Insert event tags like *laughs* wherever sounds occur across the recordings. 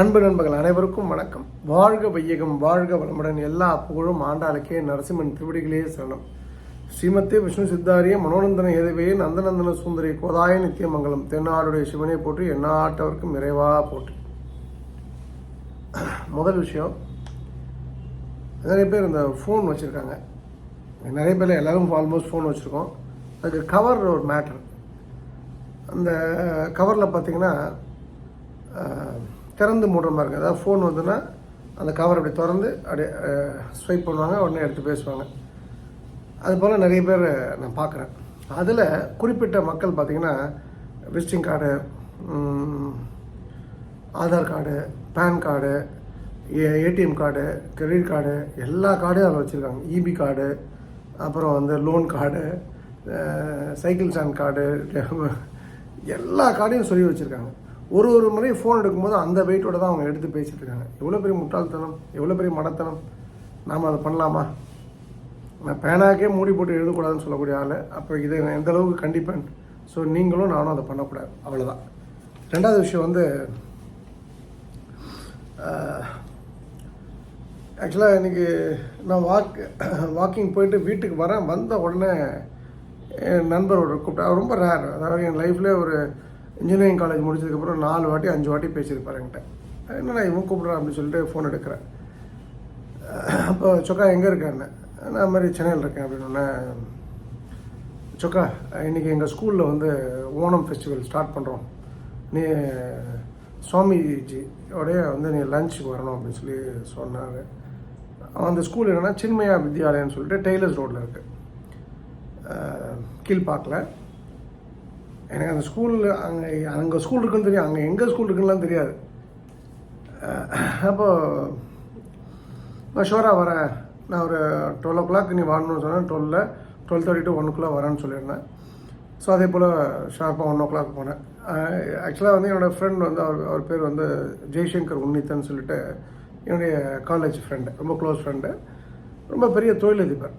அன்பு நண்பர்கள் அனைவருக்கும் வணக்கம். வாழ்க வையகம் வாழ்க வளமுடன். எல்லா புகழும் ஆண்டாளுக்கே. நரசிம்மன் திருவடிகளே சரணம். ஸ்ரீமத்தே விஷ்ணு சித்தாரிய மனோநந்தன ஏதவே நந்தநந்தன சுந்தரி கோதாய நித்தியமங்கலம். தென்னாடுடைய சிவனை போற்றி எண்ணாட்டவருக்கும் நிறைவாக போற்றி. முதல் விஷயம் நிறைய பேர் இந்த ஃபோன் வச்சுருக்காங்க. நிறைய பேர் எல்லாரும் ஆல்மோஸ்ட் ஃபோன் வச்சுருக்கோம். அதுக்கு கவர் ஒரு மேட்ரு அந்த கவரில் பார்த்திங்கன்னா திறந்து மூடுற மாதிரி இருக்குது அதாவது ஃபோன் வந்துன்னா அந்த கவர் அப்படி திறந்து அப்படியே ஸ்வைப் பண்ணுவாங்க உடனே எடுத்து பேசுவாங்க. அது போல் நிறைய பேர் நான் பார்க்குறேன். அதில் குறிப்பிட்ட மக்கள் பார்த்திங்கன்னா visiting card Aadhaar card PAN card ATM card credit card எல்லா கார்டையும் அதில் வச்சுருக்காங்க. இபி கார்டு அப்புறம் வந்து loan card cycle stand card எல்லா கார்டையும் சொல்லி வச்சுருக்காங்க. ஒரு ஒரு முறையும் ஃபோன் எடுக்கும்போது அந்த வெயிட்டோட தான் அவங்க எடுத்து பேசிகிட்டு இருக்காங்க. எவ்வளோ பெரிய முட்டாள்தனம் எவ்வளோ பெரிய மடத்தனம் நாம் அதை பண்ணலாமா? நான் பேனாக்கே மூடி போட்டு எழுதக்கூடாதுன்னு சொல்லக்கூடிய ஆள். அப்போ இதை நான் எந்த அளவுக்கு கண்டிப்பேன் ஸோ நீங்களும் நானும் அதை பண்ணக்கூடாது. அவ்வளோதான் ரெண்டாவது விஷயம் வந்து ஆக்சுவலாக இன்றைக்கி நான் வாக் வாக்கிங் போயிட்டு வீட்டுக்கு வரேன். வந்த உடனே என் நண்பர் ஒரு கூப்பிட்டா அவர் ரொம்ப ரேர் அதாவது என் லைஃப்லேயே ஒரு இன்ஜினியரிங் காலேஜ் முடிச்சதுக்கப்புறம் நாலு வாட்டி அஞ்சு வாட்டி பேசியிருப்பாரு என்கிட்ட. என்னடா இவன் கூப்பிட்றான் அப்படின்னு சொல்லிட்டு ஃபோன் எடுக்கிறேன். அப்போ சொக்கா எங்கே இருக்கேன்னு நான் மாதிரி சென்னையில் இருக்கேன் அப்படின்னு சொக்கா இன்றைக்கி எங்கள் ஸ்கூலில் வந்து ஓணம் ஃபெஸ்டிவல் ஸ்டார்ட் பண்ணுறோம் நீ சுவாமிஜி உடைய வந்து நீ லஞ்சுக்கு வரணும் அப்படின்னு சொல்லி சொன்னார். அந்த ஸ்கூல் என்னென்னா சின்மயா வித்யாலயம்னு சொல்லிட்டு டெய்லர்ஸ் ரோட்டில் இருக்குது கீழ்பாக்கில். எனக்கு அந்த ஸ்கூலில் அங்கே அங்கே ஸ்கூல் இருக்குன்னு தெரியும். அங்கே எங்கே ஸ்கூல் இருக்குன்னுலாம் தெரியாது. அப்போ நான் ஷோராக வரேன். நான் ஒரு டுவெல் ஓ கிளாக் நீ வரணும்னு சொன்னேன். டுவெல்ல டுவெல் தேர்ட்டி டு ஒன்னுக்குள்ளே வரேன்னு சொல்லியிருந்தேன். ஸோ அதே போல் ஷார்ப்பாக ஒன் ஓ கிளாக் போனேன். ஆக்சுவலாக வந்து என்னோடய ஃப்ரெண்ட் வந்து அவர் அவர் பேர் வந்து ஜெய்சங்கர் உன்னித்தன் சொல்லிட்டு என்னுடைய காலேஜ் ஃப்ரெண்டு ரொம்ப க்ளோஸ் ஃப்ரெண்டு ரொம்ப பெரிய தொழிலதிபர்.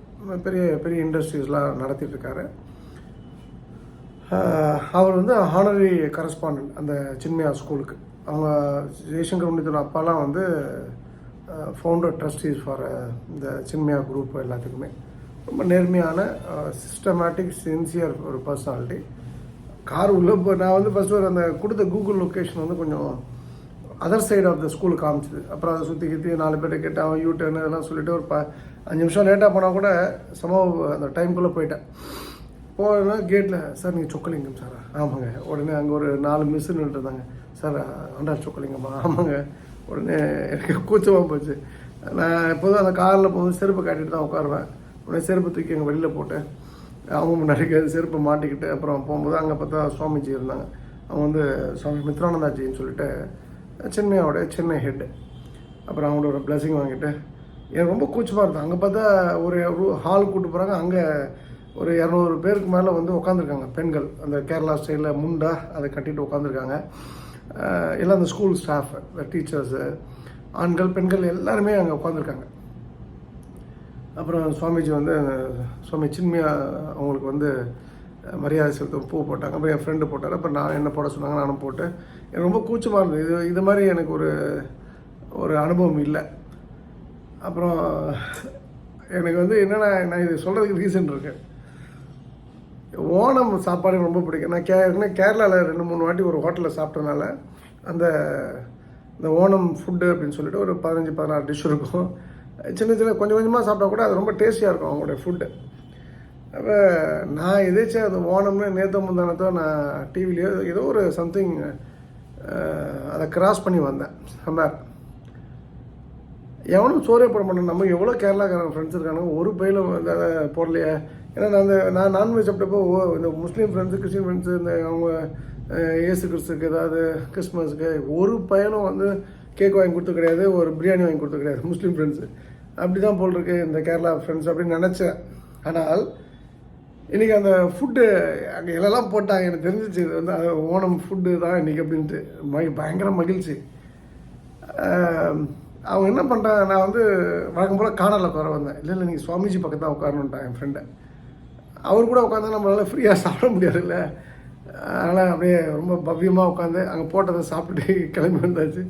பெரிய பெரிய இண்டஸ்ட்ரீஸ்லாம் நடத்திட்டுருக்காரு அவர் வந்து ஹானரி கரஸ்பாண்டன்ட் அந்த சின்மையா ஸ்கூலுக்கு. அவங்க ஜெய்சங்கர் உன்னித்தன் அப்பாலாம் வந்து ஃபவுண்டர் ட்ரஸ்டீஸ் ஃபார் இந்த சின்மையா குரூப் எல்லாத்துக்குமே. ரொம்ப நேர்மையான சிஸ்டமேட்டிக் சின்சியர் ஒரு பர்சனாலிட்டி கார் உள்ளே இப்போ நான் வந்து ஃபஸ்ட்டு ஒரு அந்த கொடுத்த கூகுள் லொக்கேஷன் வந்து கொஞ்சம் other side of the school காமிச்சிது. அப்புறம் அதை சுற்றி கித்தி நாலு பேர்ட்ட கேட்டேன் அவன் யூ டர்ன் இதெல்லாம் சொல்லிவிட்டு ஒரு ப அஞ்சு நிமிஷம் லேட்டாக போனால் கூட சம அந்த டைம்குள்ளே போயிட்டேன். போனால் கேட்டில் சார் நீங்கள் சொக்கலிங்கம் சார் ஆமாங்க. உடனே அங்கே ஒரு நாலு மிஸ் நின்றுருந்தாங்க சார் அண்டா சொக்கலிங்கம்மா. ஆமாங்க. உடனே எனக்கு கூச்சமாக போச்சு. நான் எப்போதும் அந்த காரில் போகும்போது செருப்பு காட்டிட்டு தான் உட்காருவேன். உடனே செருப்பு தூக்கி அங்கே வெளியில் போட்டு அவங்க முன்னாடி செருப்பு மாட்டிக்கிட்டு அப்புறம் போகும்போது அங்கே பார்த்தா சுவாமிஜி இருந்தாங்க. அவங்க வந்து சுவாமி மித்ரானந்தாஜின்னு சொல்லிட்டு சென்னையோட சென்னை ஹெட்டு அப்புறம் அவங்களோட ஒரு பிளஸிங் வாங்கிட்டு. எனக்கு ரொம்ப கூச்சமாக இருந்தது. அங்கே பார்த்தா ஒரு ஹால் கூட்டு போகிறாங்க அங்கே ஒரு இரநூறு பேருக்கு மேலே வந்து உட்காந்துருக்காங்க பெண்கள். அந்த கேரளா ஸ்டைலில் முண்டா அதை கட்டிட்டு உட்காந்துருக்காங்க எல்லாம் அந்த ஸ்கூல் ஸ்டாஃப் டீச்சர்ஸு ஆண்கள் பெண்கள் எல்லாருமே அங்கே உட்காந்துருக்காங்க அப்புறம் சுவாமிஜி வந்து சுவாமி சின்மையா அவங்களுக்கு வந்து மரியாதை செலுத்தும் பூ போட்டாங்க. அப்புறம் என் ஃப்ரெண்டு போட்டார். அப்புறம் நான் என்ன போட சொன்னாங்க நானும் போட்டு எனக்கு ரொம்ப கூச்சமாக இருந்தது. இது இது மாதிரி எனக்கு ஒரு ஒரு அனுபவம் இல்லை. அப்புறம் எனக்கு வந்து என்னென்னா நான் இது சொல்கிறதுக்கு ரீசன் இருக்கு. ஓணம் சாப்பாடு ரொம்ப பிடிக்கும். நான் கே கேரளாவில் ரெண்டு மூணு வாட்டி ஒரு ஹோட்டலில் சாப்பிட்டனால அந்த இந்த ஓணம் ஃபுட்டு அப்படின்னு சொல்லிட்டு ஒரு பதினஞ்சு பதினாறு டிஷ் இருக்கும். சின்ன சின்ன கொஞ்சம் கொஞ்சமாக சாப்பிட்டா கூட அது ரொம்ப டேஸ்டியாக இருக்கும் அவங்களுடைய ஃபுட்டு அப்போ நான் எதேச்சும் அது ஓணம்னு நேற்று முந்தானத்தோ நான் டிவிலையோ ஏதோ ஒரு சம்திங் அதை கிராஸ் பண்ணி வந்தேன். சம்பார் எவனும் சோறே போட மாட்டேன். நம்ம எவ்வளோ கேரளாக்காரன் ஃப்ரெண்ட்ஸ் இருக்கானுங்க ஒரு பையில போடலையே. ஏன்னா நான் அந்த நான் நான்வெஜ் சாப்பிட்டப்போ ஓ இந்த முஸ்லீம் ஃப்ரெண்ட்ஸு கிறிஸ்டின் ஃப்ரெண்ட்ஸு இந்த அவங்க ஏசு கிறிஸ்துக்கு ஏதாவது கிறிஸ்மஸுக்கு ஒரு பையனும் வந்து கேக் வாங்கி கொடுத்து கிடையாது ஒரு பிரியாணி வாங்கி கொடுத்து கிடையாது முஸ்லீம் ஃப்ரெண்ட்ஸு அப்படி தான் போல் இருக்கு இந்த கேரளா ஃப்ரெண்ட்ஸ் அப்படின்னு நினச்சேன். ஆனால் இன்றைக்கி அந்த ஃபுட்டு அங்கே எல்லாம் போட்டாங்க எனக்கு தெரிஞ்சிச்சு இது வந்து அது ஓணம் ஃபுட்டு தான் இன்றைக்கி அப்படின்ட்டு. மகி பயங்கர மகிழ்ச்சி. அவங்க என்ன பண்ணுறாங்க நான் வந்து வழக்கம் போல் காணல உட்கார வந்தேன். இல்லை இல்லை நீங்கள் சுவாமிஜி பக்கத்தான் உட்காரணுன்ட்டான் என் ஃப்ரெண்டை அவர் கூட உட்காந்து நம்மளால் ஃப்ரீயாக சாப்பிட முடியாதுல்ல. அதனால் அப்படியே ரொம்ப பவ்யமாக உட்காந்து அங்கே போட்டதை சாப்பிட்டுட்டு *laughs* கிளம்பி வந்தாச்சு.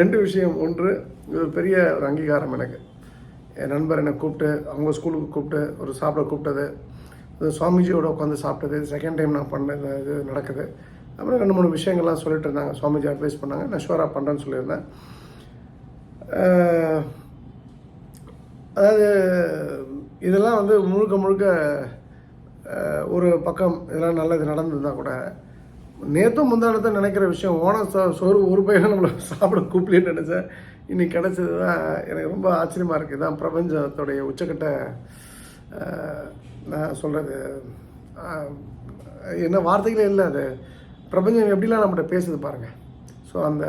ரெண்டு விஷயம். ஒன்று இது ஒரு பெரிய ஒரு அங்கீகாரம் எனக்கு. என் நண்பர் என்னை கூப்பிட்டு அவங்க ஸ்கூலுக்கு கூப்பிட்டு ஒரு சாப்பிட கூப்பிட்டது. அது சுவாமிஜியோட உட்காந்து சாப்பிட்டது. செகண்ட் டைம் நான் பண்ண இது நடக்குது. அப்புறம் ரெண்டு மூணு விஷயங்கள்லாம் சொல்லிட்டு இருந்தாங்க. சுவாமிஜி அட்வைஸ் பண்ணாங்க. நான் ஷுவராக பண்ணுறேன்னு சொல்லியிருந்தேன். அதாவது இதெல்லாம் வந்து முழுக்க முழுக்க ஒரு பக்கம் இதெல்லாம் நல்லது நடந்திருந்தால் கூட நேற்றும் முந்தானத்தை நினைக்கிற விஷயம் ஓன சோ- சோறு ஒரு பையனை நம்மளை சாப்பிட கூப்பிடலன்னு நினச்சேன். இன்னைக்கு கிடச்சது தான் எனக்கு ரொம்ப ஆச்சரியமாக இருக்குது இதான் பிரபஞ்சத்துடைய உச்சக்கட்ட நான் சொல்கிறது என்ன வார்த்தைகளே இல்லை அது. பிரபஞ்சம் எப்படிலாம் நம்மகிட்ட பேசுது பாருங்கள் ஸோ அந்த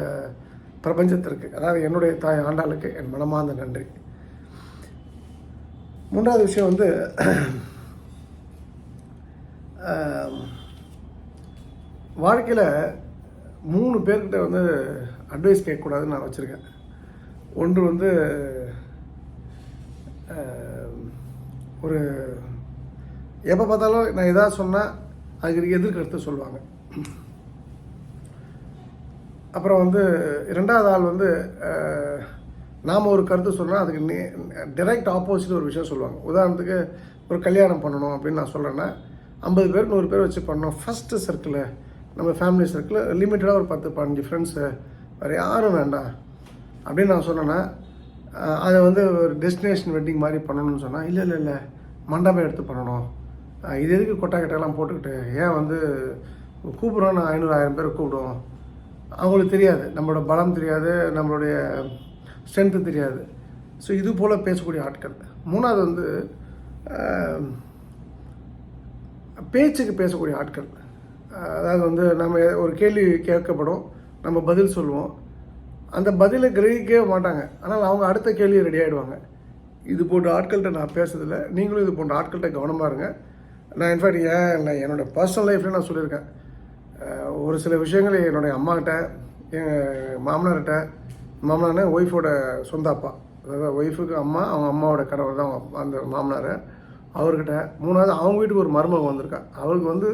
பிரபஞ்சத்திற்கு அதாவது என்னுடைய தாய் ஆண்டாளுக்கு என் மனமார்ந்த நன்றி. மூன்றாவது விஷயம் வந்து வாழ்க்கையில் மூணு பேர்கிட்ட வந்து அட்வைஸ் கேட்கக்கூடாதுன்னு நான் வச்சுருக்கேன். ஒன்று வந்து ஒரு எப்போ பார்த்தாலும் நான் எதாவது சொன்னால் அதுக்கு எதிர்கருத்து சொல்லுவாங்க. அப்புறம் வந்து ரெண்டாவது ஆள் வந்து நாம் ஒரு கருத்து சொன்னால் அதுக்கு நே டைரக்ட் ஆப்போசிட் ஒரு விஷயம் சொல்லுவாங்க. உதாரணத்துக்கு ஒரு கல்யாணம் பண்ணணும் அப்படின்னு நான் சொல்கிறேன்னா ஐம்பது பேர் நூறு பேர் வச்சு பண்ணோம். ஃபஸ்ட்டு சர்க்கிள் நம்ம ஃபேமிலி சர்க்கிளில் லிமிட்டடாக ஒரு பத்து பதினஞ்சு ஃப்ரெண்ட்ஸு வேறு யாரும் வேண்டாம். அப்படின்னு நான் சொன்னேன்னா அதை வந்து ஒரு டெஸ்டினேஷன் வெட்டிங் மாதிரி பண்ணணும்னு சொன்னால் இல்லை இல்லை இல்லை மண்டபம் எடுத்து பண்ணணும். இது எதுக்கு கொட்டா கிட்டெல்லாம் போட்டுக்கிட்டு? ஏன் வந்து கூப்பிட்றோம் நான் ஐநூறு ஆயிரம் பேர் கூப்பிடுவோம். அவங்களுக்கு தெரியாது. நம்மளோட பலம் தெரியாது. நம்மளுடைய ஸ்ட்ரென்த்து தெரியாது. ஸோ இது போல் பேசக்கூடிய ஆட்கள். மூணாவது வந்து பேச்சுக்கு பேசக்கூடிய ஆட்கள். அதாவது வந்து நம்ம ஒரு கேள்வி கேட்கப்படும். நம்ம பதில் சொல்லுவோம். அந்த பதிலை கிரகிக்கவே மாட்டாங்க. ஆனால் அவங்க அடுத்த கேள்வி ரெடி ஆகிடுவாங்க இது போன்ற ஆட்கள்கிட்ட நான் பேசுறதில்ல. நீங்களும் இது போன்ற ஆட்கள்கிட்ட கவனமாக இருங்க. நான் இன்ஃபேக்ட் ஏன் இல்லை என்னோடய பர்சனல் லைஃப்ல நான் சொல்லியிருக்கேன். ஒரு சில விஷயங்கள் என்னுடைய அம்மாக்கிட்ட எங்கள் மாமனார்கிட்ட மாமனார்னா ஒய்ஃபோட சொந்த அப்பா. அதாவது ஒய்ஃபுக்கு அம்மா அவங்க அம்மாவோட கணவர் தான் அவங்க- அந்த மாமனார். அவர்கிட்ட மூணாவது அவங்க வீட்டுக்கு ஒரு மருமகம் வந்திருக்கா. அவருக்கு வந்து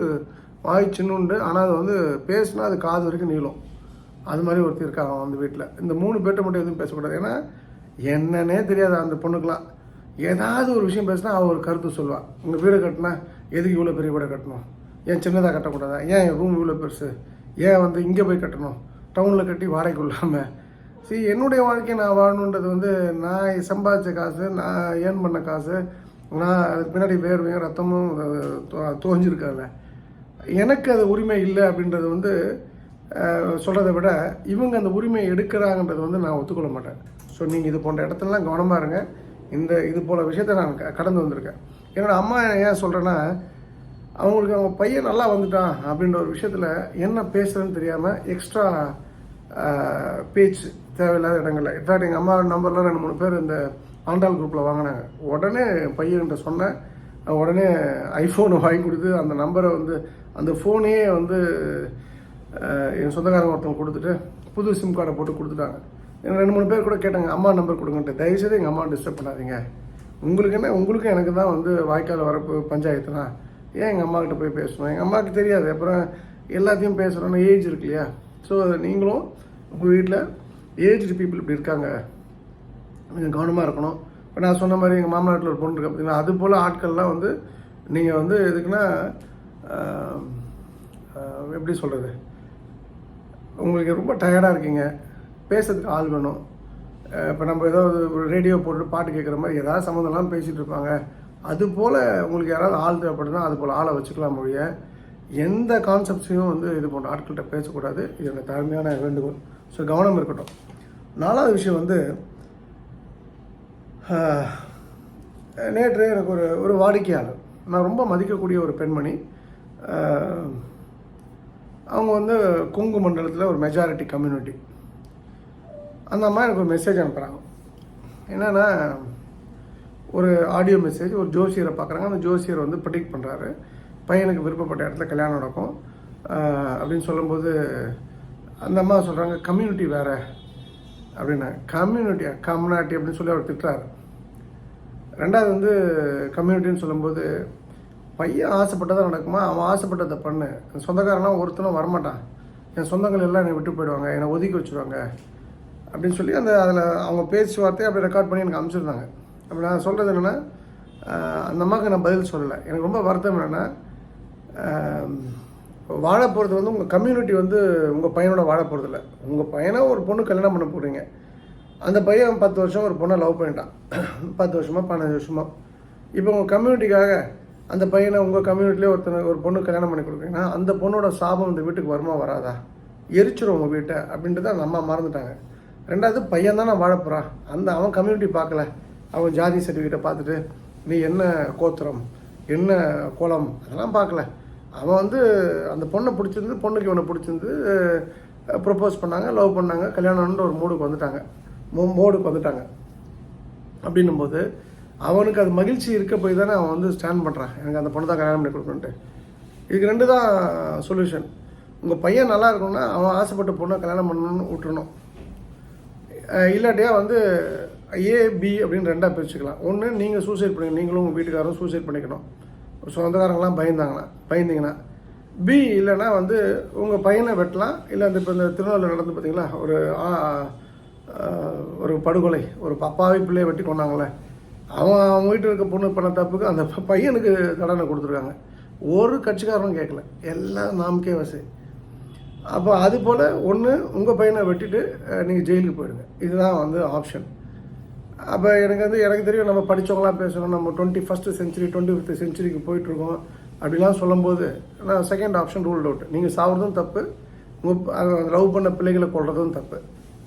வாய் சின்னுண்டு ஆனால் அது வந்து பேசுனா அது காது வரைக்கும் நீளும். அது மாதிரி ஒருத்தர் இருக்காங்க அவன் வந்து வீட்டில். இந்த மூணு பேர்ட்ட மட்டும் எதுவும் பேசக்கூடாது. ஏன்னா என்னன்னே தெரியாது அந்த பொண்ணுக்கெலாம் ஏதாவது ஒரு விஷயம் பேசினா அவள் ஒரு கருத்து சொல்லுவாள் உங்கள் வீடு கட்டினா எதுக்கு இவ்வளோ பெரிய வீடை கட்டணும்? ஏன் சின்னதாக கட்டக்கூடாதா? ஏன் என் ரூம் இவ்வளோ பெருசு? ஏன் வந்து இங்கே போய் கட்டணும்? டவுனில் கட்டி வாடகைக்கு இல்லாமல் சரி என்னுடைய வாழ்க்கையை நான் வாழணுன்றது வந்து நான் சம்பாதிச்ச காசு நான் ஏர்ன் பண்ண காசு நான் அதுக்கு பின்னாடி வேர்வையும் ரத்தமும் தோ- எனக்கு அது உரிமை இல்லை அப்படின்றது வந்து சொல்கிறத விட இவங்க அந்த உரிமையை எடுக்கிறாங்கன்றது வந்து நான் ஒத்துக்கொள்ள மாட்டேன். ஸோ நீங்கள் இது போன்ற இடத்துலலாம் கவனமாக இருங்க. இந்த இது போல் விஷயத்தை நான் க- கடந்து வந்திருக்கேன். என்னோட அம்மா ஏன் சொல்கிறேன்னா அவங்களுக்கு அவங்க பையன் நல்லா வந்துட்டான் அப்படின்ற ஒரு விஷயத்தில் என்ன பேசுகிறேன்னு தெரியாமல் எக்ஸ்ட்ரா பேச்சு தேவையில்லாத இடங்களில். இன்ஃபேக்ட் எங்கள் அம்மா நம்பர்லாம் ரெண்டு மூணு பேர் இந்த ஆண்டாள் குரூப்பில் வாங்கினாங்க உடனே பையன்கிட்ட சொன்னேன். உடனே ஐஃபோனை வாங்கி கொடுத்து அந்த நம்பரை வந்து அந்த ஃபோனே வந்து என் சொந்தக்காரங்க ஒருத்தவங்க கொடுத்துட்டு புது சிம் கார்டை போட்டு கொடுத்துட்டாங்க. எனக்கு ரெண்டு மூணு பேர் கூட கேட்டாங்க அம்மா நம்பர் கொடுங்கன்ட்டு. தயவுசெய்து எங்கள் அம்மா டிஸ்டர்ப் பண்ணாதீங்க. உங்களுக்கு என்ன உங்களுக்கும் எனக்கு தான் வந்து வாய்க்கால் வரப்பு பஞ்சாயத்து தான் ஏன் எங்கள் அம்மாக்கிட்ட போய் பேசணும்? எங்கள் அம்மாவுக்கு தெரியாது. அப்புறம் எல்லாத்தையும் பேசுகிறோன்னு ஏஜ் இருக்கு இல்லையா? ஸோ நீங்களும் உங்கள் வீட்டில் ஏஜ்டு பீப்புள் இப்படி இருக்காங்க. கொஞ்சம் கவனமாக இருக்கணும். இப்போ நான் சொன்ன மாதிரி எங்கள் மாமனாட்டில் ஒரு பொண்ணு இருக்கு. பார்த்தீங்கன்னா அது போல் ஆட்கள்லாம் வந்து நீங்கள் வந்து எதுக்குன்னா எப்படி சொல்கிறது உங்களுக்கு ரொம்ப டயர்டாக இருக்கீங்க. பேசுறதுக்கு ஆள் வேணும். இப்போ நம்ம ஏதாவது ஒரு ரேடியோ போட்டு பாட்டு கேட்குற மாதிரி ஏதாவது சம்மந்தம்லாம் பேசிகிட்டு இருப்பாங்க. அது போல் உங்களுக்கு யாராவது ஆள் தேவைப்படுதுன்னா அது போல் ஆளை வச்சுக்கலாம் மொழிய. எந்த கான்செப்ட்ஸையும் வந்து இது போன்ற ஆட்கள்கிட்ட பேசக்கூடாது. இது எனக்கு தாழ்மையான வேண்டுகோள். ஸோ கவனம் இருக்கட்டும். நாலாவது விஷயம் வந்து நேற்று எனக்கு ஒரு ஒரு வாடிக்கையாளர். நான் ரொம்ப மதிக்கக்கூடிய ஒரு பெண்மணி. அவங்க வந்து கொங்கு மண்டலத்தில் ஒரு மெஜாரிட்டி கம்யூனிட்டி அந்த அம்மா எனக்கு ஒரு மெசேஜ் அனுப்புகிறாங்க என்னென்னா ஒரு ஆடியோ மெசேஜ் ஒரு ஜோசியரை பார்க்குறாங்க அந்த ஜோசியர் வந்து ப்ரிடிக்ட் பண்ணுறாரு பையனுக்கு விருப்பப்பட்ட இடத்துல கல்யாணம் நடக்கும். அப்படின்னு சொல்லும்போது அந்த அம்மா சொல்கிறாங்க கம்யூனிட்டி வேறு. அப்படின்னா. கம்யூனிட்டியா கம்யூனிட்டி அப்படின்னு சொல்லி அவர் திட்டுறாரு. ரெண்டாவது வந்து கம்யூனிட்டின்னு சொல்லும்போது பையன் ஆசைப்பட்டதாக நடக்குமா? அவன் ஆசைப்பட்டதை பண்ணு. என் சொந்தக்காரன்லாம் ஒருத்தனும் வரமாட்டான். என் சொந்தங்கள் எல்லாம் என்னை விட்டு போயிடுவாங்க என்னை ஒதுக்கி வச்சுருவாங்க அப்படின்னு சொல்லி அந்த அதில் அவங்க பேச்சுவார்த்தையை அப்படி ரெக்கார்ட் பண்ணி எனக்கு அனுப்பிச்சிருந்தாங்க. அப்படி நான் சொல்கிறது என்னென்னா அந்த அம்மாவுக்கு நான் பதில் சொல்லலை. எனக்கு ரொம்ப வருத்தம் என்னென்னா வாழ போகிறது வந்து உங்கள் கம்யூனிட்டி வந்து உங்கள் பையனோட வாழ போகிறதில்ல உங்கள் பையனை ஒரு பொண்ணு கல்யாணம் பண்ண போகிறீங்க அந்த பையன் பத்து வருஷம் ஒரு பொண்ணை லவ் பண்ணிட்டான். பத்து வருஷமாக பதினஞ்சு வருஷமா. இப்போ உங்கள் கம்யூனிட்டிக்காக அந்த பையனை உங்கள் கம்யூனிட்டிலே ஒருத்தனை ஒரு பொண்ணு கல்யாணம் பண்ணி கொடுக்குறீங்கன்னா அந்த பொண்ணோட சாபம் இந்த வீட்டுக்கு வருமா வராதா? எரிச்சிரும் உங்கள் வீட்டை அப்படின்றத அந்த அம்மா மறந்துட்டாங்க. ரெண்டாவது பையன் தானே வாழ போகிறான் அந்த அவன் கம்யூனிட்டி பார்க்கல. அவன் ஜாதி சர்டிஃபிகேட்டை பார்த்துட்டு நீ என்ன கோத்திரம்? என்ன குளம்? அதெல்லாம் பார்க்கல. அவன் வந்து அந்த பொண்ணை பிடிச்சிருந்து பொண்ணுக்கு இவனை பிடிச்சிருந்து ப்ரப்போஸ் பண்ணாங்க லவ் பண்ணாங்க. கல்யாணம்ன்ற ஒரு மூடுக்கு வந்துட்டாங்க. மோடுக்கு வந்துட்டாங்க. அப்படின்னும்போது அவனுக்கு அது மகிழ்ச்சி இருக்க போய் தானே அவன் வந்து ஸ்டாண்ட் பண்ணுறான் எனக்கு அந்த பொண்ணு தான் கல்யாணம் பண்ணி கொடுக்கணுன்ட்டு இதுக்கு ரெண்டு தான் சொல்யூஷன் உங்கள் பையன் நல்லா இருக்கணும்னா அவன் ஆசைப்பட்ட பொண்ணை கல்யாணம் பண்ணணும்னு விட்டுறணும். இல்லாட்டியா வந்து ஏ பி அப்படின்னு ரெண்டாக பிரிச்சுக்கலாம். ஒன்று நீங்கள் சூசைட் பண்ணி நீங்களும் உங்கள் வீட்டுக்காரரும் சூசைட் பண்ணிக்கணும். சொந்தக்காரங்களாம் பயந்தாங்கன்னா பயந்தீங்கன்னா பி இல்லைன்னா வந்து உங்கள் பையனை வெட்டலாம். இல்லை அந்த இப்போ இந்த திருநெல்வேலியில் நடந்து பார்த்தீங்களா ஒரு ஒரு படுகொலை ஒரு பப்பாவி பிள்ளையை வெட்டி கொண்டாங்களே அவன் அவங்க வீட்டில் இருக்க பொண்ணு பண்ண தப்புக்கு அந்த பையனுக்கு தண்டனை கொடுத்துருக்காங்க. ஒரு கட்சிக்காரனும் கேட்கல. எல்லாம் நாமக்கே வசதி அப்போ அது போல் ஒன்று உங்கள் பையனை வெட்டிட்டு நீங்கள் ஜெயிலுக்கு போயிடுங்க. இதுதான் வந்து ஆப்ஷன் அப்போ எனக்கு வந்து எனக்கு தெரியும் நம்ம படித்தவங்களாம் பேசுகிறோம் நம்ம twenty first century twenty fifth செஞ்சுரிக்கு போயிட்டுருக்கோம். அப்படிலாம் சொல்லும்போது நான் செகண்ட் ஆப்ஷன் ரூல் அவுட் நீங்கள் சாப்பிட்றதும் தப்பு. உங்கள் லவ் பண்ண பிள்ளைகளை கொள்றதும் தப்பு.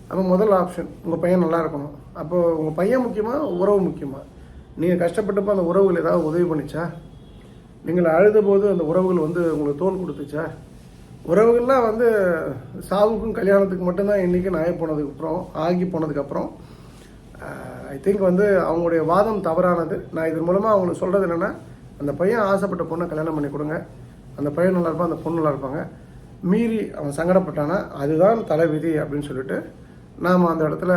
அப்போ முதல் ஆப்ஷன் உங்கள் பையன் நல்லா இருக்கணும். அப்போது உங்கள் பையன் முக்கியமாக உறவு முக்கியமாக நீங்கள் கஷ்டப்பட்டப்போ அந்த உறவுகள் ஏதாவது உதவி பண்ணிச்சா? நீங்கள் அழுத போது அந்த உறவுகள் வந்து உங்களுக்கு தோல் கொடுத்துச்சா? உறவுகள்லாம் வந்து சாவுக்கும் கல்யாணத்துக்கு மட்டும்தான் இன்றைக்கி நாய போனதுக்கப்புறம் ஆகி போனதுக்கப்புறம் ஐ திங்க் வந்து அவங்களுடைய வாதம் தவறானது. நான் இதன் மூலமாக அவங்களுக்கு சொல்கிறது என்னென்னா அந்த பையன் ஆசைப்பட்ட பொண்ணை கல்யாணம் பண்ணி கொடுங்க. அந்த பையன் நல்லா இருப்பான் அந்த பொண்ணு நல்லா இருப்பாங்க. மீறி அவன் சங்கடப்பட்டானா அதுதான் தலைவிதி அப்படின்னு சொல்லிட்டு நாம் அந்த இடத்துல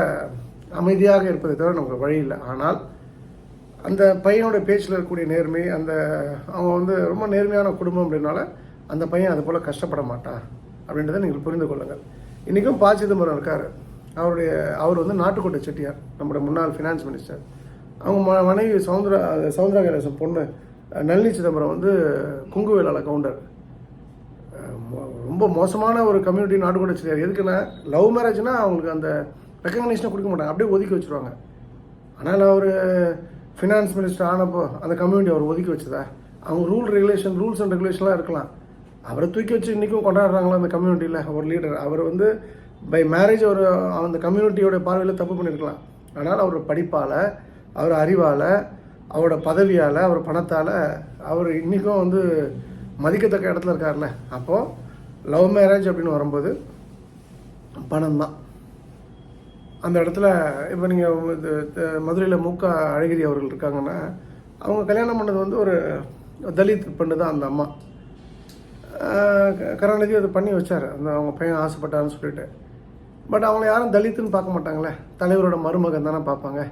அமைதியாக இருப்பதை தவிர நமக்கு வழி இல்லை. ஆனால் அந்த பையனோட பேச்சில் இருக்கக்கூடிய நேர்மை அந்த அவங்க வந்து ரொம்ப நேர்மையான குடும்பம் அப்படின்னால அந்த பையன் அது போல் கஷ்டப்பட மாட்டான் அப்படின்றத நீங்கள் புரிந்து கொள்ளுங்கள். இன்றைக்கும் ப சிதம்பரம் இருக்கார். அவருடைய அவர் வந்து நாட்டுக்கோட்டை செட்டியார் நம்முடைய முன்னாள் ஃபினான்ஸ் மினிஸ்டர் அவங்க ம மனைவி சவுந்தர சவுந்தரா கைலாசம் பொண்ணு நளினி சிதம்பரம் வந்து குங்குவேலால கவுண்டர். ரொம்ப மோசமான ஒரு கம்யூனிட்டி நாடு கூட வச்சுருக்காரு. எதுக்குன்னா லவ் மேரேஜ்னா அவங்களுக்கு அந்த ரெக்கக்னேஷனை கொடுக்க மாட்டாங்க. அப்படியே ஒதுக்கி வச்சிருவாங்க. ஆனால் அவர் ஃபினான்ஸ் மினிஸ்டர் ஆனப்போ அந்த கம்யூனிட்டி அவர் ஒதுக்கி வச்சதா? அவங்க ரூல் ரெகுலேஷன் ரூல்ஸ் அண்ட் ரெகுலேஷன்லாம் இருக்கலாம். அவரை தூக்கி வச்சு இன்றைக்கும் கொண்டாடுறாங்களா அந்த கம்யூனிட்டியில் ஒரு லீடர் அவர் வந்து பை மேரேஜ் அவர் அந்த கம்யூனிட்டியோட பார்வையில் தப்பு பண்ணியிருக்கலாம் ஆனால் அவர் படிப்பால் அவர் அறிவால் அவரோட பதவியால் அவர் பணத்தால் அவர் இன்றைக்கும் வந்து மதிக்கத்தக்க இடத்துல இருக்கார்ல அப்போது லவ் மேரேஜ் அப்படின்னு வரும்போது பணம் தான் அந்த இடத்துல இப்போ நீங்கள் மதுரையில் மூக்கா அழகிரி அவர்கள் இருக்காங்கன்னா அவங்க கல்யாணம் பண்ணது வந்து ஒரு தலித் பெண்ணு தான் அந்த அம்மா. க- கருணாநிதி அதை பண்ணி வச்சார். அந்த அவங்க பையன் ஆசைப்பட்டான்னு சொல்லிட்டு. பட் அவங்கள யாரும் தலித்துன்னு பார்க்க மாட்டாங்களே. தலைவரோட மருமகன் தானே பார்ப்பாங்க.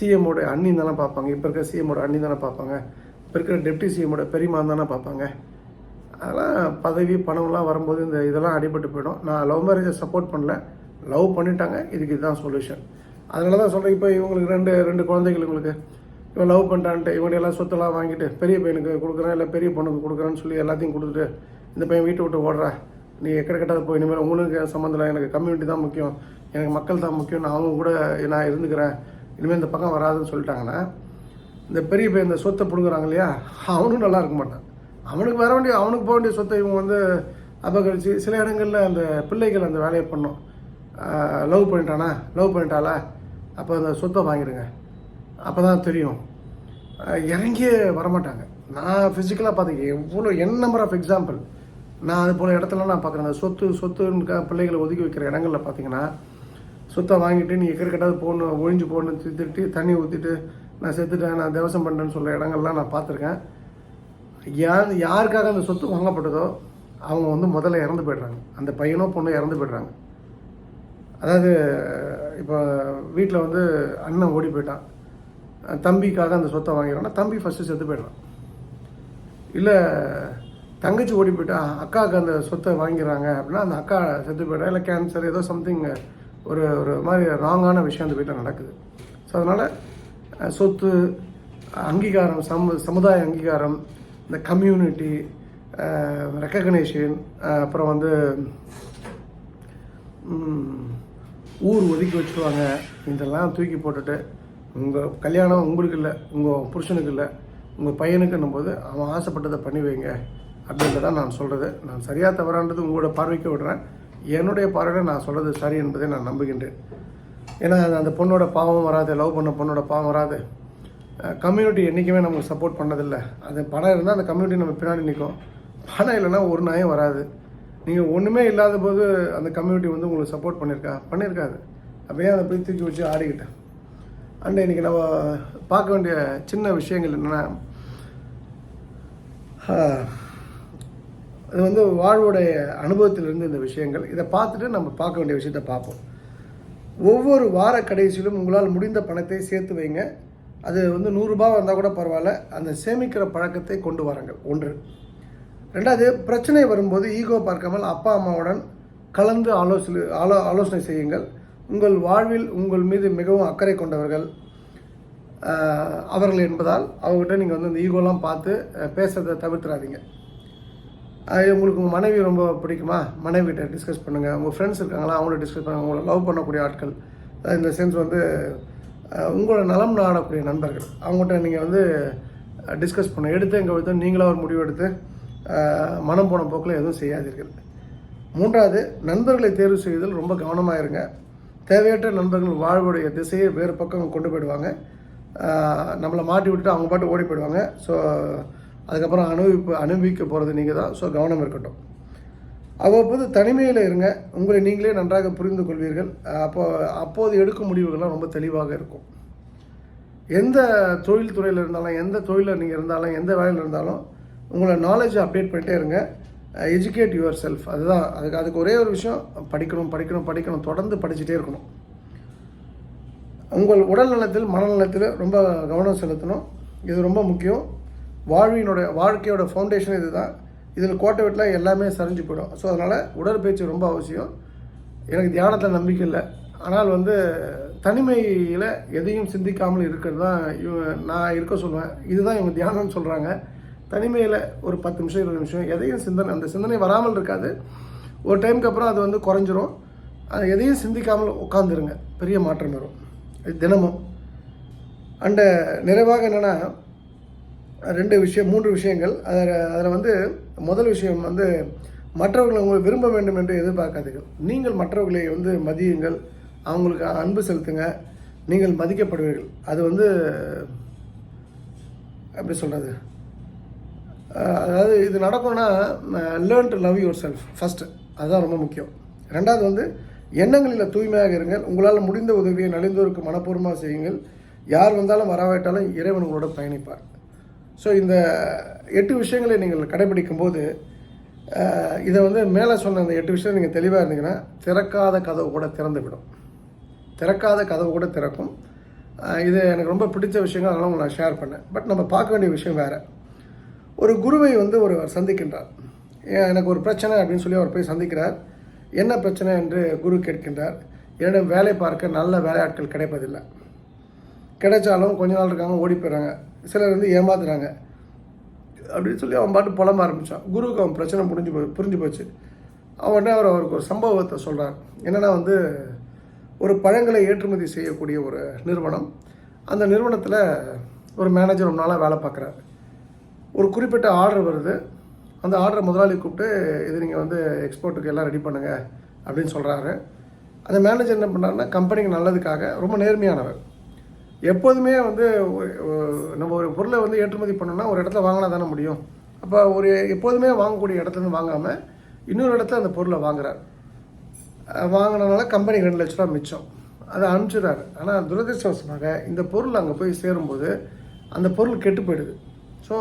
சிஎம்மோட அண்ணி தானே பார்ப்பாங்க. இப்போ இருக்கிற சிஎம்மோட அண்ணி தானே பார்ப்பாங்க. இப்போ இருக்கிற டெப்டி சிஎம்மோட பெரியமான் தானே பார்ப்பாங்க. அதெல்லாம் பதவி பணம்லாம் வரும்போது இந்த இதெல்லாம் அடிபட்டு போயிடும். நான் லவ் மேரேஜை சப்போர்ட் பண்ணல. லவ் பண்ணிட்டாங்க. இதுக்கு இதுதான் சொல்யூஷன் அதனால தான் சொல்கிறேன் இப்போ இவங்களுக்கு ரெண்டு ரெண்டு குழந்தைகள் இவங்களுக்கு. இவன் லவ் பண்ணிட்டான்ட்டு இவங்க எல்லாம் சொத்தெல்லாம் வாங்கிட்டு பெரிய பையனுக்கு கொடுக்குறேன் இல்லை பெரிய பொண்ணுக்கு கொடுக்குறேன்னு சொல்லி எல்லாத்தையும் கொடுத்துட்டு இந்த பையன் வீட்டை விட்டு ஓடுறா. நீ எக்கட கட்டாத போய் இனிமேல் உங்களுக்கு சம்மந்தம் எனக்கு கம்யூனிட்டி தான் முக்கியம். எனக்கு மக்கள் தான் முக்கியம். நான் அவங்க கூட நான் இருந்துக்கிறேன். இனிமேல் இந்த பக்கம் வராதுன்னு சொல்லிட்டாங்கன்னா இந்த பெரிய பையன் இந்த சொத்தை பிடுங்குறாங்க இல்லையா அவனும் நல்லா இருக்க மாட்டான். அவனுக்கு வர வேண்டிய அவனுக்கு போக வேண்டிய சொத்தை இவங்க வந்து அபகரித்து சில இடங்களில் அந்த பிள்ளைகள் அந்த வேலையை பண்ணும். லவ் பண்ணிட்டானா? லவ் பண்ணிட்டாளா? அப்போ அந்த சொத்தை வாங்கிடுங்க. அப்போ தான் தெரியும் இறங்கியே வரமாட்டாங்க. நான் ஃபிசிக்கலாக பார்த்தீங்க எவ்வளோ என் நம்பர் ஆஃப் எக்ஸாம்பிள் நான் அது போல் இடத்துல நான் பார்க்குறேன். அந்த சொத்து சொத்துன்னு பிள்ளைகளை ஒதுக்கி வைக்கிற இடங்களில் பார்த்தீங்கன்னா சொத்தை வாங்கிட்டு நீ எக்கடிக்கட்டாவது போகணும் ஒழிஞ்சு போகணும் தி- தண்ணி ஊற்றிட்டு நான் செத்துட்டேன் நான் தேவசம் பண்ணுறேன்னு சொல்கிற இடங்கள்லாம் நான் பார்த்துருக்கேன். யார் யாருக்காக அந்த சொத்து வாங்கப்பட்டதோ அவங்க வந்து முதல்ல இறந்து போயிடுறாங்க. அந்த பையனோ பொண்ணோ இறந்து போயிடுறாங்க. அதாவது இப்போ வீட்டில் வந்து அண்ணன் ஓடி போயிட்டான். தம்பிக்காக அந்த சொத்தை வாங்கிறான்னா தம்பி ஃபஸ்ட்டு செத்து போயிடுறான். இல்லை தங்கச்சி ஓடி போயிட்டா அக்காவுக்கு அந்த சொத்தை வாங்கிறாங்க அப்படின்னா அந்த அக்கா செத்து போயிடுறா இல்லை கேன்சர் ஏதோ சம்திங் ஒரு ஒரு மாதிரி ராங்கான விஷயம் அந்த வீட்டில் நடக்குது. ஸோ அதனால் சொத்து அங்கீகாரம் சமு சமுதாய அங்கீகாரம் இந்த கம்யூனிட்டி ரெக்கக்னேஷன் uh, uh, அப்புறம் வந்து ஊர் ஒதுக்கி வச்சுருவாங்க. இதெல்லாம் தூக்கி போட்டுட்டு உங்கள் கல்யாணம் உங்களுக்கு இல்லை உங்கள் புருஷனுக்கு இல்லை உங்கள் பையனுக்குன்னும் போது அவன் ஆசைப்பட்டதை பண்ணி வைங்க. அப்படின்றத நான் சொல்கிறது நான் சரியாக தவறான்றது உங்களோட பார்வைக்கு விடுறேன். என்னுடைய பார்வையில் நான் சொல்கிறது சரி என்பதை நான் நம்புகின்றேன். ஏன்னா அந்த பொண்ணோட பாவம் வராது லவ் பண்ண பொண்ணோட பாவம் வராது. கம்யூனிட்டி என்றைக்குமே நமக்கு சப்போர்ட் பண்ணதில்லை. அது பணம் இருந்தால் அந்த கம்யூனிட்டி நம்ம பின்னாடி நிற்கும். பணம் இல்லைன்னா ஒரு நாயும் வராது. நீங்கள் ஒன்றுமே இல்லாத போது அந்த கம்யூனிட்டி வந்து உங்களுக்கு சப்போர்ட் பண்ணியிருக்கா? பண்ணியிருக்காது. அப்படியே அதை போய் தூக்கி வச்சு ஆடிக்கிட்டேன். அண்ட் இன்றைக்கி நம்ம பார்க்க வேண்டிய சின்ன விஷயங்கள் என்னென்னா அது வந்து வாழ்வுடைய அனுபவத்திலிருந்து இந்த விஷயங்கள். இதை பார்த்துட்டு நம்ம பார்க்க வேண்டிய விஷயத்தை பார்ப்போம். ஒவ்வொரு வார கடைசியிலும் உங்களால் முடிந்த பணத்தை சேர்த்து வைங்க. அது வந்து நூறுரூபா வந்தால் கூட பரவாயில்ல. அந்த சேமிக்கிற பழக்கத்தை கொண்டு வாருங்கள். ஒன்று. ரெண்டாவது பிரச்சனை வரும்போது ஈகோ பார்க்காமல் அப்பா அம்மாவுடன் கலந்து ஆலோசனை ஆலோ ஆலோசனை செய்யுங்கள். உங்கள் வாழ்வில் உங்கள் மீது மிகவும் அக்கறை கொண்டவர்கள் அவர்கள் என்பதால் அவங்ககிட்ட நீங்கள் வந்து இந்த ஈகோலாம் பார்த்து பேசுறதை தவிர்த்துறாதீங்க அது உங்களுக்கு உங்கள் மனைவி ரொம்ப பிடிக்குமா? மனைவிகிட்ட டிஸ்கஸ் பண்ணுங்கள் உங்கள் ஃப்ரெண்ட்ஸ் இருக்காங்களா? அவங்கள டிஸ்கஸ் பண்ணுங்கள் அவங்கள லவ் பண்ணக்கூடிய ஆட்கள். இந்த சென்ஸ் வந்து உங்களோட நலம் நாடக்கூடிய நண்பர்கள். அவங்ககிட்ட நீங்கள் வந்து டிஸ்கஸ் பண்ண. எடுத்து எங்கே எடுத்து நீங்களாக ஒரு முடிவு எடுத்து மனம் போன போக்கில் எதுவும் செய்யாதீர்கள். மூன்றாவது நண்பர்களை தேர்வு செய்வதில் ரொம்ப கவனமாக இருங்க. தேவையற்ற நண்பர்கள் வாழ்வுடைய திசையை வேறு பக்கம் கொண்டு போயிடுவாங்க. நம்மளை மாட்டி விட்டுட்டு அவங்க பாட்டு ஓடி போயிடுவாங்க. ஸோ அதுக்கப்புறம் அனுபவிப்பு அனுபவிக்க போகிறது நீங்கள் தான் ஸோ கவனம் இருக்கட்டும். அவ்வப்போது தனிமையில் இருங்க. உங்களை நீங்களே நன்றாக புரிந்து கொள்வீர்கள். அப்போ அப்போது எடுக்கும் முடிவுகள்லாம் ரொம்ப தெளிவாக இருக்கும். எந்த தொழில் துறையில் இருந்தாலும் எந்த தொழிலில் நீங்கள் இருந்தாலும் எந்த வேலையில் இருந்தாலும் உங்களை நாலேஜை அப்டேட் பண்ணிட்டே இருங்க. எஜுகேட் யுவர் செல்ஃப் அதுதான் அதுக்கு அதுக்கு ஒரே ஒரு விஷயம் படிக்கணும் படிக்கணும் படிக்கணும் தொடர்ந்து படிச்சுட்டே இருக்கணும். உங்கள் உடல் நலத்தில் மனநலத்தில் ரொம்ப கவனம் செலுத்தணும். இது ரொம்ப முக்கியம். வாழ்வினுடைய வாழ்க்கையோட ஃபவுண்டேஷன் இதுதான். இதில் கோட்டை வெட்டலாம் எல்லாமே சரிஞ்சு போயிடும். ஸோ அதனால் உடற்பயிற்சி ரொம்ப அவசியம். எனக்கு தியானத்தில் நம்பிக்கை இல்லை. ஆனால் வந்து தனிமையில் எதையும் சிந்திக்காமல் இருக்கிறது தான் இவ- நான் இருக்க சொல்லுவேன். இதுதான் இவங்க தியானம்னு சொல்கிறாங்க தனிமையில் ஒரு பத்து நிமிஷம் இருபது நிமிஷம் எதையும் சிந்தனை அந்த சிந்தனை வராமல் இருக்காது. ஒரு டைமுக்கு அப்புறம் அது வந்து குறைஞ்சிரும். அது எதையும் சிந்திக்காமல் உட்காந்துருங்க பெரிய மாற்றம் வரும். இது தினமும். அண்டு நிறைவாக என்னென்னா ரெண்டு விஷயம் மூன்று விஷயங்கள். அதில் அதில் வந்து முதல் விஷயம் வந்து மற்றவர்களை உங்களை விரும்ப வேண்டும் என்று எதிர்பார்க்காதீர்கள். நீங்கள் மற்றவர்களை வந்து மதியுங்கள். அவங்களுக்கு அன்பு செலுத்துங்க. நீங்கள் மதிக்கப்படுவீர்கள். அது வந்து எப்படி சொல்கிறது அதாவது இது நடக்கும்னா learn to love yourself first அதுதான் ரொம்ப முக்கியம். ரெண்டாவது வந்து எண்ணங்களில் தூய்மையாக இருங்கள். உங்களால் முடிந்த உதவியை நலிந்தோருக்கு மனப்பூர்வமாக செய்யுங்கள். யார் வந்தாலும் வரவேட்டாலும் இறைவன் உங்களோட பயணிப்பார். ஸோ இந்த எட்டு விஷயங்களை நீங்கள் கடைபிடிக்கும் போது இதை வந்து மேலே சொன்ன அந்த எட்டு விஷயம் நீங்கள் தெளிவாக இருந்தீங்கன்னா திறக்காத கதவு கூட திறந்து விடும் திறக்காத கதவு கூட திறக்கும். இது எனக்கு ரொம்ப பிடிச்ச விஷயங்கள் அதெல்லாம் நான் ஷேர் பண்ணேன். பட் நம்ம பார்க்க வேண்டிய விஷயம் வேறு. ஒரு குருவை வந்து ஒருவர் சந்திக்கின்றார். ஏன் எனக்கு ஒரு பிரச்சனை அப்படின்னு சொல்லி அவர் போய் சந்திக்கிறார். என்ன பிரச்சனை என்று குரு கேட்கின்றார். என்னிடம் வேலை பார்க்க நல்ல வேலையாட்கள் கிடைப்பதில்லை. கிடைச்சாலும் கொஞ்ச நாள் இருக்காங்க ஓடி போயிடுறாங்க. சிலர் வந்து ஏமாத்துறாங்க. அப்படின்னு சொல்லி அவன் பாட்டு புலம்ப ஆரம்பித்தான் குருவுக்கு அவன் பிரச்சனை புரிஞ்சு போ புரிஞ்சு போச்சு. அவன்கிட்ட அவர் அவருக்கு ஒரு சம்பவத்தை சொல்கிறார் என்னென்னா வந்து ஒரு பழங்களை ஏற்றுமதி செய்யக்கூடிய ஒரு நிறுவனம். அந்த நிறுவனத்தில் ஒரு மேனேஜர் ரொம்ப நாளாக வேலை பார்க்குறாரு. ஒரு குறிப்பிட்ட ஆர்டர் வருது. அந்த ஆர்டரை முதலாளி கூப்பிட்டு இது நீங்கள் வந்து எக்ஸ்போர்ட்டுக்கு எல்லாம் ரெடி பண்ணுங்கள் அப்படின்னு சொல்கிறாரு அந்த மேனேஜர் என்ன பண்ணாருன்னா கம்பெனிக்கு நல்லதுக்காக ரொம்ப நேர்மையானவர். எப்போதுமே வந்து நம்ம ஒரு பொருளை வந்து ஏற்றுமதி பண்ணோம்னா ஒரு இடத்துல வாங்கினா தானே முடியும். அப்போ ஒரு எப்போதுமே வாங்கக்கூடிய இடத்துலேருந்து வாங்காமல் இன்னொரு இடத்துல அந்த பொருளை வாங்குறாரு. வாங்கினனால கம்பெனிக்கு ரெண்டு லட்ச ரூபா மிச்சம். அதை அனுப்பிச்சிடுறாரு. ஆனால் துரதிருஷ்டவசமாக இந்த பொருள் அங்கே போய் சேரும்போது அந்த பொருள் கெட்டு போயிடுது. ஸோ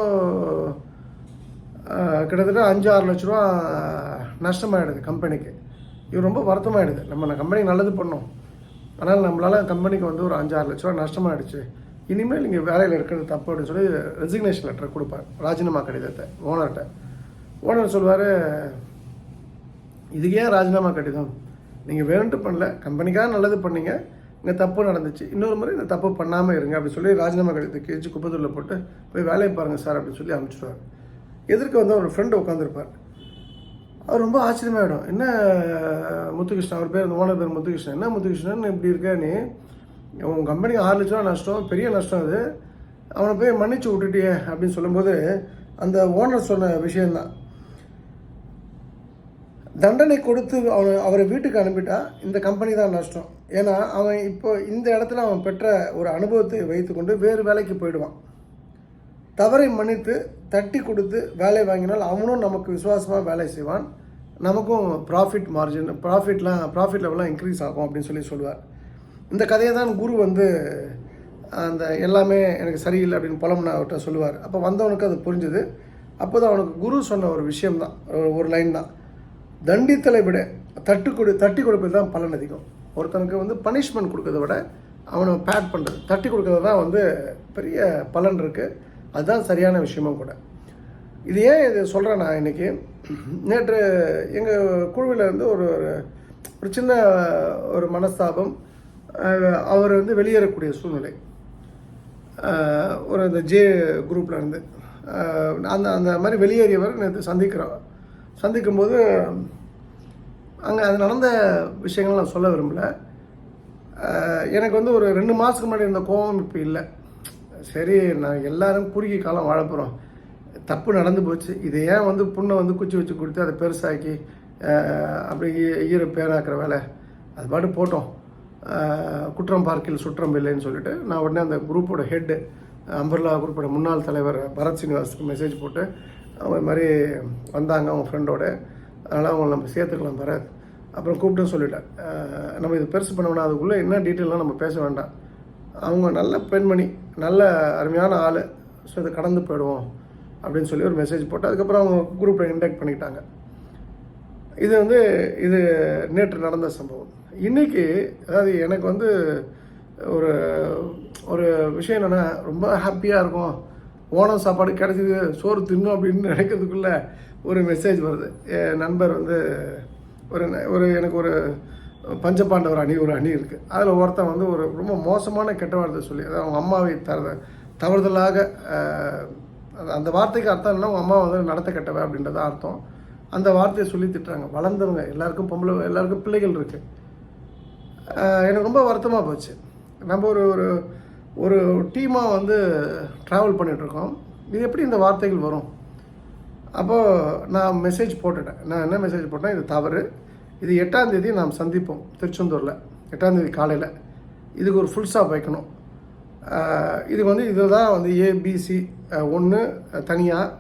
கிட்டத்தட்ட அஞ்சு ஆறு லட்ச ரூபா நஷ்டமாயிடுது கம்பெனிக்கு. இது ரொம்ப வருத்தமாயிடுது. நம்ம கம்பெனி நல்லது பண்ணோம். ஆனால் நம்மளால் கம்பெனிக்கு வந்து ஒரு அஞ்சாறு லட்ச ரூபா நஷ்டமாகிடுச்சு இனிமேல் நீங்கள் வேலையில் இருக்கிறது தப்பு அப்படின்னு சொல்லி ரெசிக்னேஷன் லெட்டர் கொடுப்பார். ராஜினாமா கடிதத்தை ஓனர்கிட்ட ஓனர் சொல்வார் இதுக்கு ஏன் ராஜினாமா கடிதம்? நீங்கள் வேணுன்ட்டு பண்ணல. கம்பெனிக்காக நல்லது பண்ணீங்க. இங்கே தப்பு நடந்துச்சு. இன்னொரு முறை இந்த தப்பு பண்ணாமல் இருங்க. அப்படின்னு சொல்லி ராஜினாமா கடிதத்தை கிழிச்சு குப்பத்தூரில் போட்டு போய் வேலையை பாருங்கள் சார் அப்படின்னு சொல்லி அனுப்பிச்சிடுவார். எதிர்க்க வந்து ஒரு ஃப்ரெண்டு உட்காந்துருப்பார் ரொம்ப ஆச்சரியமாயிடும். என்ன முத்துகிருஷ்ணன் அவர் பேர் அந்த ஓனர் பேர் முத்துகிருஷ்ணன். என்ன முத்துகிருஷ்ணன் இப்படி இருக்கேன்னு உன் கம்பெனிக்கு ஆறு லட்ச ரூபா நஷ்டம் பெரிய நஷ்டம் அது. அவனை போய் மன்னிச்சு விட்டுட்டியே அப்படின்னு சொல்லும்போது அந்த ஓனர் சொன்ன விஷயந்தான் தண்டனை கொடுத்து அவனை அவரை வீட்டுக்கு அனுப்பிட்டா இந்த கம்பெனி தான் நஷ்டம். ஏன்னா அவன் இப்போ இந்த இடத்துல அவன் பெற்ற ஒரு அனுபவத்தை வைத்துக்கொண்டு வேறு வேலைக்கு போயிடுவான். தவறை மன்னித்து தட்டி கொடுத்து வேலை வாங்கினால் அவனும் நமக்கு விசுவாசமாக வேலை செய்வான். நமக்கும் ப்ராஃபிட் மார்ஜின் ப்ராஃபிட்லாம் ப்ராஃபிட் லெவலாம் இன்க்ரீஸ் ஆகும் அப்படின்னு சொல்லி சொல்லுவார். இந்த கதையை தான் குரு வந்து அந்த எல்லாமே எனக்கு சரியில்லை அப்படின்னு புலம்புன அவர்கிட்ட சொல்லுவார். அப்போ வந்தவனுக்கு அது புரிஞ்சுது. அப்போ தான் அவனுக்கு குரு சொன்ன ஒரு விஷயம் தான் ஒரு லைன் தான். தண்டித்தலை விட தட்டு கொடு தட்டி கொடுப்பது தான் பலன் அதிகம். ஒருத்தனுக்கு வந்து பனிஷ்மெண்ட் கொடுக்கறத விட அவனை பேட் பண்ணுறது தட்டி கொடுக்கறது தான் வந்து பெரிய பலன் இருக்குது அதுதான் சரியான விஷயமும் கூட. இது ஏன் இது சொல்கிறேன் நான் இன்றைக்கி நேற்று எங்கள் குழுவில் இருந்து ஒரு ஒரு- ஒரு சின்ன ஒரு மனஸ்தாபம் அவர் வந்து வெளியேறக்கூடிய சூழ்நிலை. ஒரு இந்த ஜே குரூப்பில் இருந்து. அந்த அந்த மாதிரி வெளியேறியவர் நேற்று சந்திக்கிறோம். சந்திக்கும்போது அங்கே அது நடந்த விஷயங்கள் நான் சொல்ல விரும்பல. எனக்கு வந்து ஒரு ரெண்டு மாதத்துக்கு முன்னாடி இருந்த கோபம் இப்போ இல்லை. சரி நான் எல்லாரும் குறுகிய காலம் வாழ போகிறோம் தப்பு நடந்து போச்சு. இதை ஏன் வந்து புண்ணை வந்து குச்சி வச்சு கொடுத்து அதை பெருசாக்கி அப்படி ஈர பேராக்கிற வேலை? அது பாட்டு போட்டோம். குற்றம் பார்க்கில் சுற்றம் இல்லைன்னு சொல்லிட்டு நான் உடனே அந்த குரூப்போட ஹெட்டு அம்பர்லா குரூப்போட முன்னாள் தலைவர் பரத் சீனிவாஸுக்கு மெசேஜ் போட்டு அவங்க மாதிரி வந்தாங்க அவங்க ஃப்ரெண்டோட அதனால் அவங்கள நம்ம சேர்த்துக்கலாம் பரத். அப்புறம் கூப்பிட்டு சொல்லிட்டேன். நம்ம இது பெருசு பண்ண வேணாம். அதுக்குள்ளே என்ன டீட்டெயிலாம் நம்ம பேச வேண்டாம். அவங்க நல்ல பெண்மணி நல்ல அருமையான ஆள். ஸோ இதை கடந்து போயிடுவோம் அப்படின்னு சொல்லி ஒரு மெசேஜ் போட்டு அதுக்கப்புறம் அவங்க குரூப்பில் இன்டெக்ட் பண்ணிட்டாங்க இது வந்து இது நேற்று நடந்த சம்பவம். இன்றைக்கி அதாவது எனக்கு வந்து ஒரு ஒரு விஷயம் என்னென்னா ரொம்ப ஹாப்பியாக இருக்கும். ஓணம் சாப்பாடு கிடச்சிது சோறு தின்னும் அப்படின்னு நினைக்கிறதுக்குள்ளே ஒரு மெசேஜ் வருது. என் நண்பர் வந்து ஒரு ஒரு எனக்கு ஒரு பஞ்சபாண்டவர் அணி ஒரு அணி இருக்குது அதில் ஒருத்தன் வந்து ஒரு ரொம்ப மோசமான கெட்ட வார்த்தை சொல்லி அதாவது அவங்க அம்மாவை தர தவறுதலாக அந்த- வார்த்தைக்கு அர்த்தம் இல்லை அவங்க அம்மா வந்து நடத்த கெட்டவ அப்படின்றத அர்த்தம். அந்த வார்த்தையை சொல்லி திட்டுறாங்க. வளர்ந்தவங்க எல்லாருக்கும் பொம்பளை எல்லாருக்கும் பிள்ளைகள் இருக்குது எனக்கு ரொம்ப வருத்தமாக போச்சு. நம்ம ஒரு ஒரு ஒரு டீமாக வந்து ட்ராவல் பண்ணிகிட்ருக்கோம் இது எப்படி இந்த வார்த்தைகள் வரும்? அப்போது நான் மெசேஜ் போட்டுட்டேன். நான் என்ன மெசேஜ் போட்டேன் இது தவறு. இது எட்டாம் தேதி நாம் சந்திப்போம் திருச்செந்தூரில். எட்டாம் தேதி காலையில். இதுக்கு ஒரு ஃபுல் ஸ்டாப் வைக்கணும். இது வந்து இதுதான் வந்து ஏபிசி ஒன்று தனியாக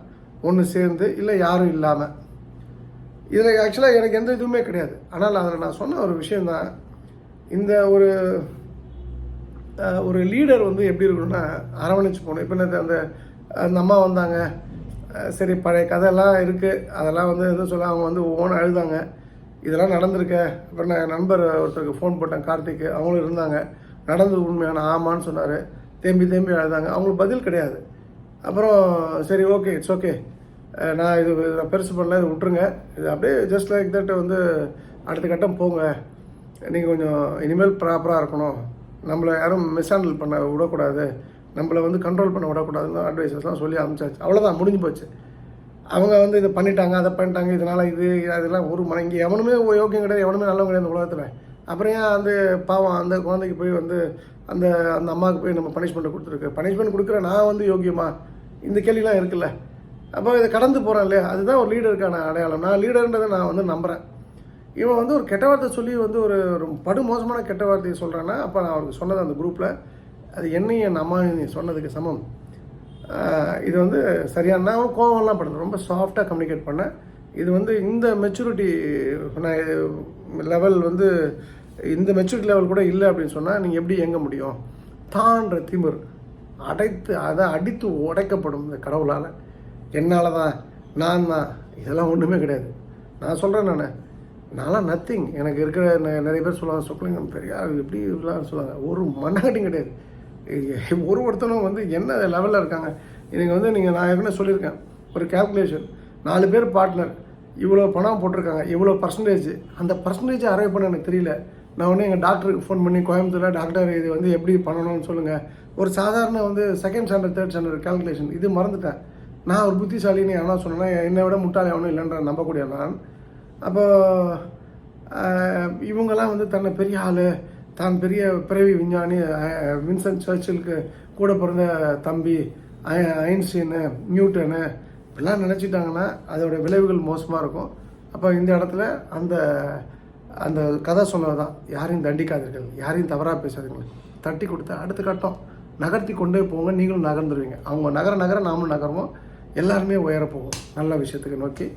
ஒன்று சேர்ந்து இல்லை யாரும் இல்லாமல் இதில் ஆக்சுவலாக எனக்கு எந்த இதுவுமே கிடையாது. ஆனால் அதில் நான் சொன்ன ஒரு விஷயந்தான் இந்த ஒரு ஒரு லீடர் வந்து எப்படி இருக்கணும்னா அரவணைச்சு போகணும். இப்போ என்னது அந்த அந்த அம்மா வந்தாங்க. சரி பழைய கதையெல்லாம் இருக்குது அதெல்லாம் வந்து எதுவும் சொல்ல அவங்க வந்து ஓன அழுதாங்க. இதெல்லாம் நடந்திருக்க. அப்புறம் நான் என் நண்பர் ஒருத்தருக்கு ஃபோன் போட்டேன் கார்த்திக்கு அவங்களும் இருந்தாங்க. நடந்தது உண்மையான ஆமான்னு சொன்னார். தேம்பி தேம்பி அழுதாங்க. அவங்களுக்கு பதில் கிடையாது. அப்புறம் சரி ஓகே இட்ஸ் ஓகே நான் இது நான் பெருசு பண்ணல இது விட்டுருங்க. இது அப்படியே ஜஸ்ட் லைக் தட் வந்து அடுத்த கட்டம் போங்க. நீங்கள் கொஞ்சம் இனிமேல் ப்ராப்பராக இருக்கணும். நம்மளை யாரும் மிஸ்ஹேண்டில் பண்ண விடக்கூடாது. நம்மளை வந்து கண்ட்ரோல் பண்ண விடக்கூடாதுன்னு அட்வைசஸ்லாம் சொல்லி அனுப்பிச்சாச்சு. அவ்வளோதான் முடிஞ்சு போச்சு. அவங்க வந்து இதை பண்ணிட்டாங்க அதை பண்ணிட்டாங்க இதனால் இது அதெல்லாம் ஒரு மன இங்கே எவனுமே யோக்கியம் கிடையாது எவனுமே நல்லவங்க கிடையாது இந்த உலகத்தில். அப்புறம் ஏன் அந்த பாவம் அந்த குழந்தைக்கு போய் வந்து அந்த அந்த அம்மாவுக்கு போய் நம்ம பனிஷ்மெண்ட் கொடுத்துருக்கு? பனிஷ்மெண்ட் கொடுக்குற நான் வந்து யோக்கியமா? இந்த கேள்விலாம் இருக்குல்ல. அப்போ இதை கடந்து போகிறேன் இல்லையா? அதுதான் ஒரு லீடருக்கான அடையாளம். நான் லீடருன்றதை நான் வந்து நம்புகிறேன் இவன் வந்து ஒரு கெட்ட வார்த்தை சொல்லி வந்து ஒரு படு மோசமான கெட்ட வார்த்தையை சொல்கிறான்னா அப்போ நான் அவருக்கு சொன்னது அந்த குரூப்பில் அது என்னையும் என் அம்மா நீ சொன்னதுக்கு சமம். இது வந்து சரியான நான் கோவம்லாம் படுது ரொம்ப சாஃப்டாக கம்யூனிகேட் பண்ணேன். இது வந்து இந்த மெச்சூரிட்டி நான் லெவல் வந்து இந்த மெச்சூரிட்டி லெவல் கூட இல்லை அப்படின்னு சொன்னால் நீங்கள் எப்படி இயங்க முடியும்? தான்ற திமிர். அடைத்து அதை அடித்து உடைக்கப்படும் இந்த கடவுளால். என்னால் தான் நான் தான் இதெல்லாம் ஒன்றுமே கிடையாது. நான் சொல்கிறேன் நான். நான்லாம் நத்திங் எனக்கு இருக்கிற நிறைய பேர் சொல்லுவாங்க சொக்கலிங்கம் தெரியாது எப்படி இப்படிலாம் சொல்லுவாங்க. ஒரு மண்ணாகட்டும் கிடையாது. ஒரு ஒருத்தனும் வந்து என்ன லெவலில் இருக்காங்க? எனக்கு வந்து நீங்கள் நான் ஏற்கனவே சொல்லியிருக்கேன். ஒரு கேல்குலேஷன் நாலு பேர் பார்ட்னர் இவ்வளோ பணம் போட்டிருக்காங்க. இவ்வளோ பர்சன்டேஜ் அந்த பர்சன்டேஜ் அரைவ் பண்ண எனக்கு தெரியல. நான் உடனே எங்கள் டாக்டருக்கு ஃபோன் பண்ணி கோயம்புத்தூரில் டாக்டர் இது வந்து எப்படி பண்ணணும்னு சொல்லுங்கள் ஒரு சாதாரண வந்து second standard third standard calculation இது மறந்துட்டேன். நான் ஒரு புத்திசாலின்னு எவனா சொன்னேன்னா என்னை விட முட்டாள் எவனும் இல்லைன்ற நம்பக்கூடிய நான். அப்போ இவங்கெல்லாம் வந்து தன்னை பெரிய ஆள். தான் பெரிய பிறவி விஞ்ஞானி ஆஹ், வின்சென்ட் சர்ச்சிலுக்கு கூட பிறந்த தம்பி ஐன்ஸ்டீனு நியூட்டனு இப்படிலாம் நினச்சிட்டாங்கன்னா அதோட விளைவுகள் மோசமாக இருக்கும். அப்போ இந்த இடத்துல அந்த அந்த கதை சொன்னது தான் யாரையும் தண்டிக்காதீர்கள் யாரையும் தவறாக பேசாதீர்கள். தட்டி கொடுத்து அடுத்த கட்டம் நகர்த்தி கொண்டே போங்க நீங்களும் நகர்ந்துருவீங்க. அவங்க நகர நகர நாமளும் நகருவோம் எல்லாருமே உயர போகும். நல்ல விஷயத்துக்கு நோக்கி.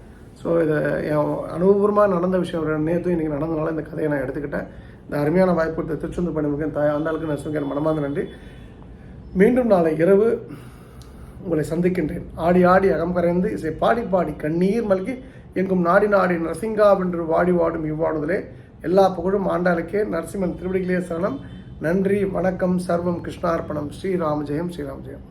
ஸோ இதை என் அனுபவபூர்வமாக நடந்த விஷயம் நேற்று இன்றைக்கி நடந்தனால இந்த கதையை நான் எடுத்துக்கிட்டேன். இந்த அருமையான வாய்ப்பு கொடுத்த திருச்செந்தூர் பணிமுகன் தாய் ஆண்டாளுக்கு நான் சொல்கிறேன் மனமார்ந்த நன்றி. மீண்டும் நாளை இரவு உங்களை சந்திக்கின்றேன். ஆடி ஆடி அகம் கரைந்து இசை பாடி பாடி கண்ணீர் மல்கி எங்கும் நாடி நாடி நரசிங்கா வென்று வாடி வாடும் இவ்வாடுதலே. எல்லா புகழும் ஆண்டாளுக்கே. நரசிம்மன் திருவடிகளே சரணம். நன்றி வணக்கம் சர்வம் கிருஷ்ணார்ப்பணம். ஸ்ரீராம் ஜெயம் ஸ்ரீராம் ஜெயம்.